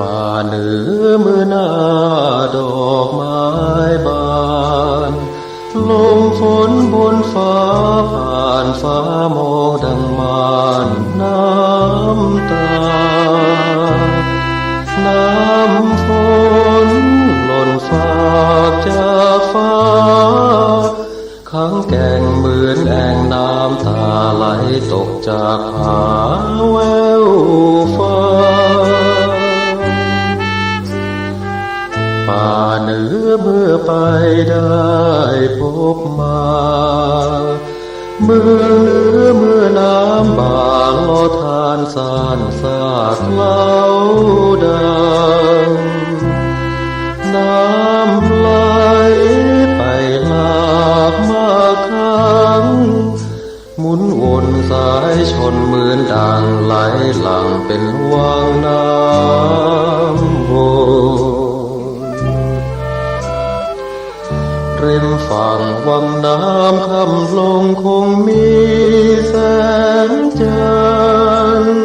ป่าหรือมือนาดอกไม้บานลงฝนบนฟ้าผ่านฟ้ามองดังมานน้ำตา ขังแก่งเหมือนแอ่งน้ำตาไหลตกจากผาแววฟ้า ป่าเหนือเมื่อไปได้พบมาเมืองเหนือเมื่อน้ำบางลอทานสานสากเล่าดัง ชนเหมือนดังไหลหลังเป็นวังน้ำวนริมฝั่งวังน้ำคำลงคงมีแสงจันทร์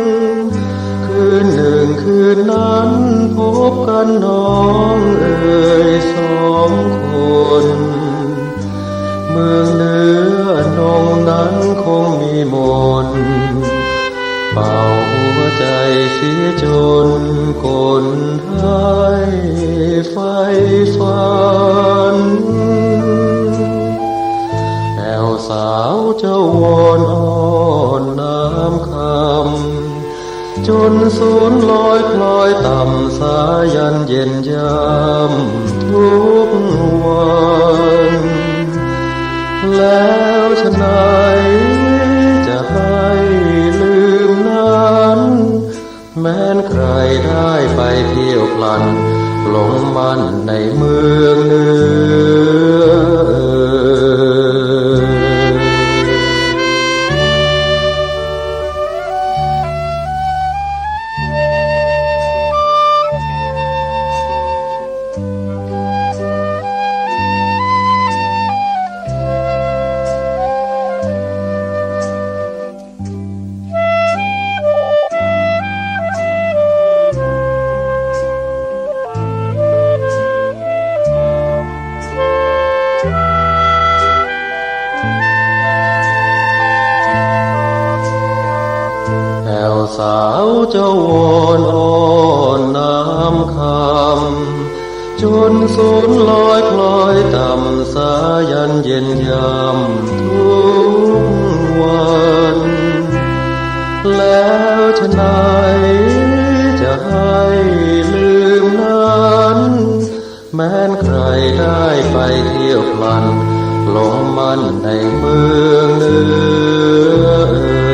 คืนหนึ่งคืนนั้นพบกันน้องเอ่ยสองคน เมืองเหนือ นงนั้นคงมีมนเป่าหัวใจเสียจนคนให้ไฟฝันแอวสาวเจ้าวอนอ่อนน้ำคำจนสูนลอยคล้อยต่ำสายันเย็นยามทุก ไปเที่ยวพลันหลงมันในเมืองเหนือ สาวเจ้าวอนอ่อนน้ำคำ จนสูนลอยคลอยต่ำสายันเย็นยามทุกวัน แล้วฉะไหนจะให้ลืมนั้น แม้นใครได้ไปเที่ยวพลันหลงมันในเมืองเหนือ